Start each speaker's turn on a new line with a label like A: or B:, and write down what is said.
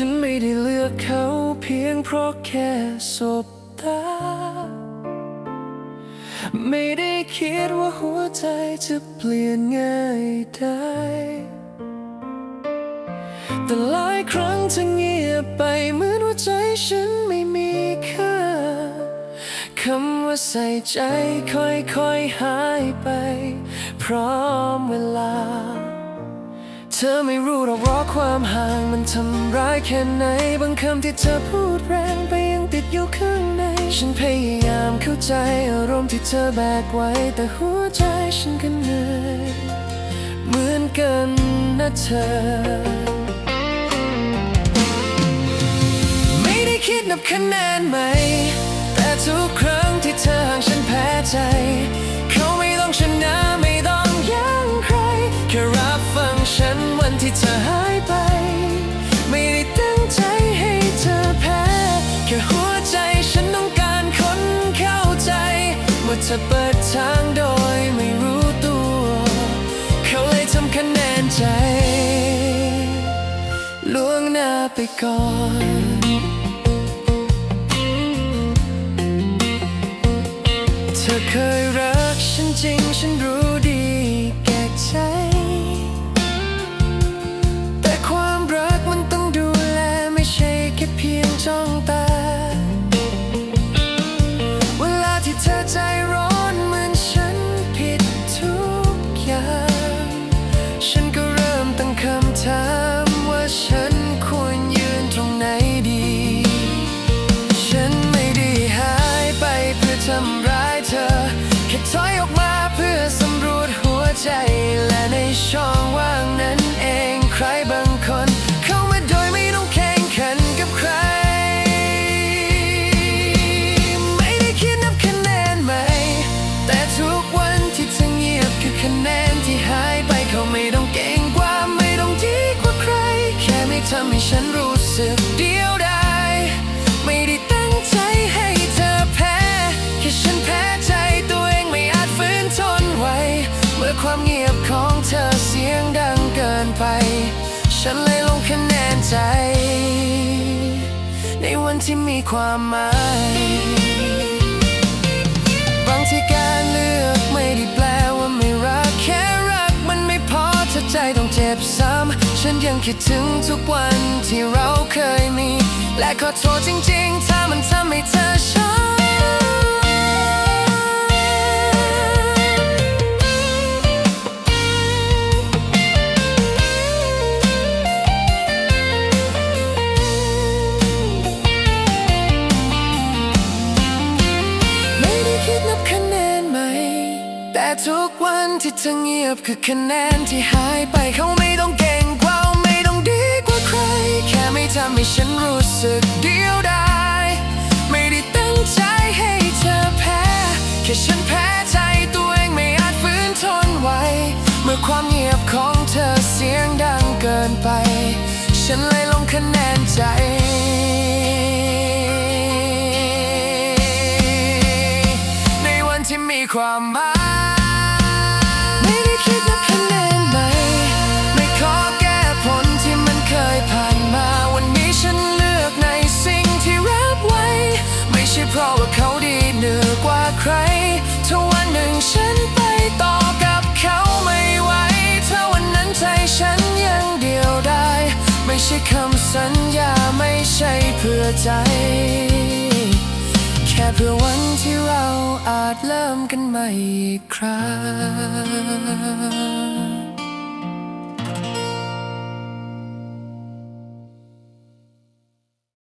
A: ฉันได้เลือกเขาเพียงเพราะแค่สบตา ไม่ได้คิดว่าหัวใจจะเปลี่ยนง่ายได้ แต่หลายครั้งเธอเงียบไปเหมือนหัวใจฉันไม่มีค่า คำว่าใส่ใจค่อยๆหายไป พร้อมเวลา เธอไม่รู้หรอกว่าความห่างมันทำร้ายแค่ไหน บางคำที่เธอพูดแรงไปยังติดอยู่ข้างใน ฉันพยายามเข้าใจอารมณ์ที่เธอแบกไว้ แต่หัวใจฉันก็เหนื่อยเหมือนกันนะเธอ ไม่ได้คิดนับคะแนนไหม แต่ทุกครั้งที่เธอห่างฉันแพ้ใจ เขาไม่ ธอเปิดทางโดยไม่รู้ตัว เขาเลยทำคะแนนใจล่วงหน้าไปก่อนเธอเคยรักฉันจริงฉันรู้ดีแก่ใจ แต่ความรักมันต้องดูแลไม่ใช่แค่เพียงจ้องตา เวลาที่เธอใจร้อน ใจและในช่องว่างนั้นเองใครบางคน เข้ามาโดยไม่ต้องแข่งขันกับใคร ไม่ได้คิดนับคะแนนไหมแต่ทุกวันที่เธอเงียบคือคะแนนที่หายไปเขาไม่ต้องเก่งกว่าไม่ต้องดีกว่าใคร แค่ไม่ทำให้ฉันรู้สึกเดียว นไป ฉันเลยลงคะแนนใจ ในวันที่มีความหมาย บางทีการเลือกไม่ได้แปลว่าไม่รักแค่รักมันไม่พอถ้าใจต้องเจ็บซ้ำ ฉันยังคิดถึงทุกวันที่เราเคยมี และขอโทษจริงๆ ถ้ามันทำให้เธอช้ำ ที่เธอเงียบคือคะแนนที่หายไปเขาไม่ต้องเก่งกว่าไม่ต้องดีกว่าใคร แค่ไม่ทำให้ฉันรู้สึกเดียวดายไม่ได้ตั้งใจให้เธอแพ้ แค่ฉันแพ้ใจตัวเองไม่อาจฝืนทนไหวเมื่อความเงียบของเธอเสียงดังเกินไป ฉันเลยลงคะแนนใจในวันที่มีความหมาย สัญญาไม่ใช่เพื่อใจ แค่เพื่อวันที่เราอาจเริ่มกันใหม่อีกครั้ง